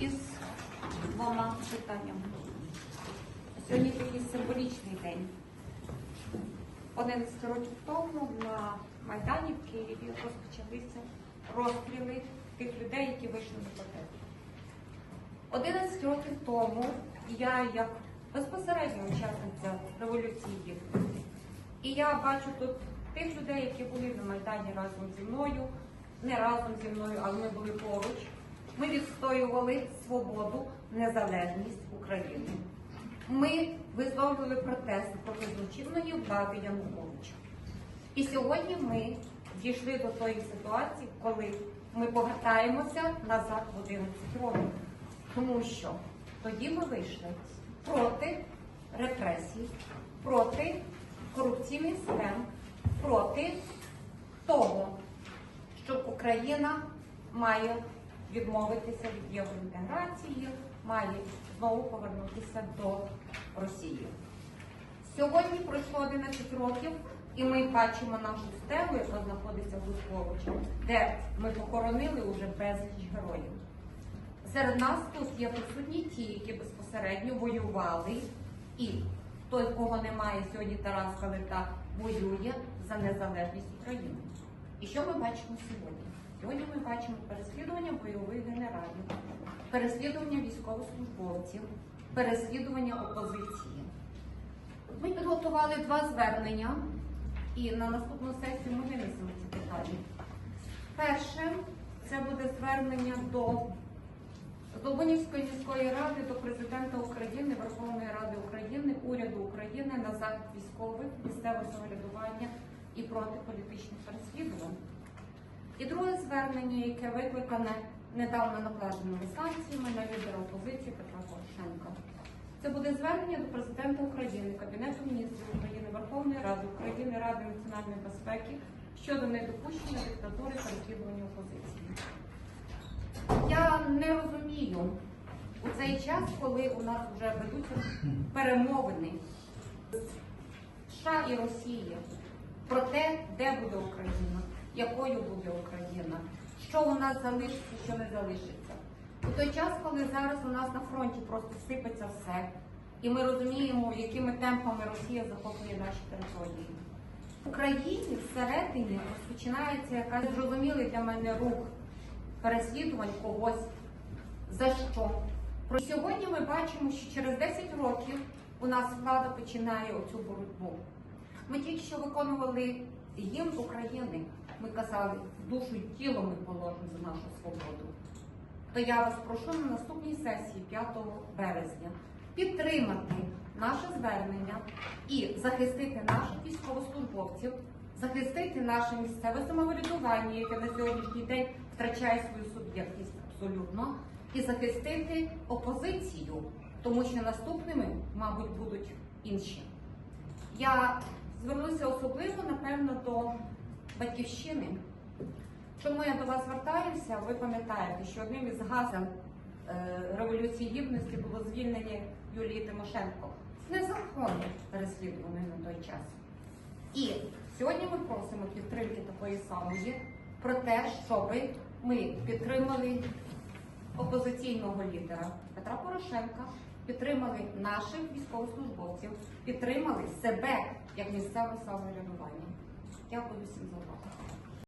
із двома питаннями. Сьогодні такий символічний день. 11 років тому на Майдані в Києві розпочалися розстріли тих людей, які вийшли на протест. 11 років тому я, як безпосередня учасниця революції і я бачу тут тих людей, які були на Майдані разом зі мною, не разом зі мною, але ми були поруч. Ми відстоювали свободу, незалежність України. Ми висловлювали протест проти злочинної влади Януковича. І сьогодні ми дійшли до тої ситуації, коли ми повертаємося назад в 11 років. Тому що тоді ми вийшли проти репресій, проти корупційних схем, проти того, що Україна має відмовитися від євроінтеграції, має знову повернутися до Росії. Сьогодні пройшло 11 років, і ми бачимо нашу стелу, яка знаходиться в Луковичі, де ми похоронили уже безліч героїв. Серед нас тут є присутні ті, які безпосередньо воювали, і той, кого немає сьогодні, Тарас Калита, воює за незалежність України. І що ми бачимо сьогодні? Сьогодні ми бачимо переслідування бойових генералів, переслідування військовослужбовців, переслідування опозиції. Ми підготували два звернення, і на наступну сесію ми винесемо ці питання. Перше це буде звернення до Долбанівської міської ради, до президента України, Верховної Ради України, уряду України на захист військових, місцевого самоврядування і проти політичних переслідувань. І друге звернення, яке викликане недавно накладеними санкціями на лідера опозиції Петра Порошенка. Це буде звернення до президента України, Кабінету міністрів України, Верховної Ради України, Ради національної безпеки щодо недопущення диктатури переслідування опозиції. Я не розумію у цей час, коли у нас вже ведуться перемовини США і Росії про те, де буде Україна, якою буде Україна, що у нас залишиться, що не залишиться. У той час, коли зараз у нас на фронті просто сипеться все, і ми розуміємо, якими темпами Росія захоплює наші території. В Україні всередині розпочинається якась зрозумілий для мене рух переслідувань когось за що. Про сьогодні ми бачимо, що через 10 років у нас влада починає оцю боротьбу. Ми тільки що виконували гімн України. Ми казали, душу і тіло ми положимо за нашу свободу. То я вас прошу на наступній сесії 5 березня підтримати наше звернення і захистити наших військовослужбовців, захистити наше місцеве самоврядування, яке на сьогоднішній день втрачає свою суб'єктність абсолютно, і захистити опозицію, тому що наступними, мабуть, будуть інші. Я звернуся особливо, напевно, до батьківщини. Чому я до вас звертаюся? Ви пам'ятаєте, що одним із газів е, Революції Гідності було звільнення Юлії Тимошенко. Незаконно переслідуваної на той час. І сьогодні ми просимо підтримки такої самої про те, щоб ми підтримали опозиційного лідера Петра Порошенка, підтримали наших військовослужбовців, підтримали себе як місцеве самоврядування. Дякую всім за увагу.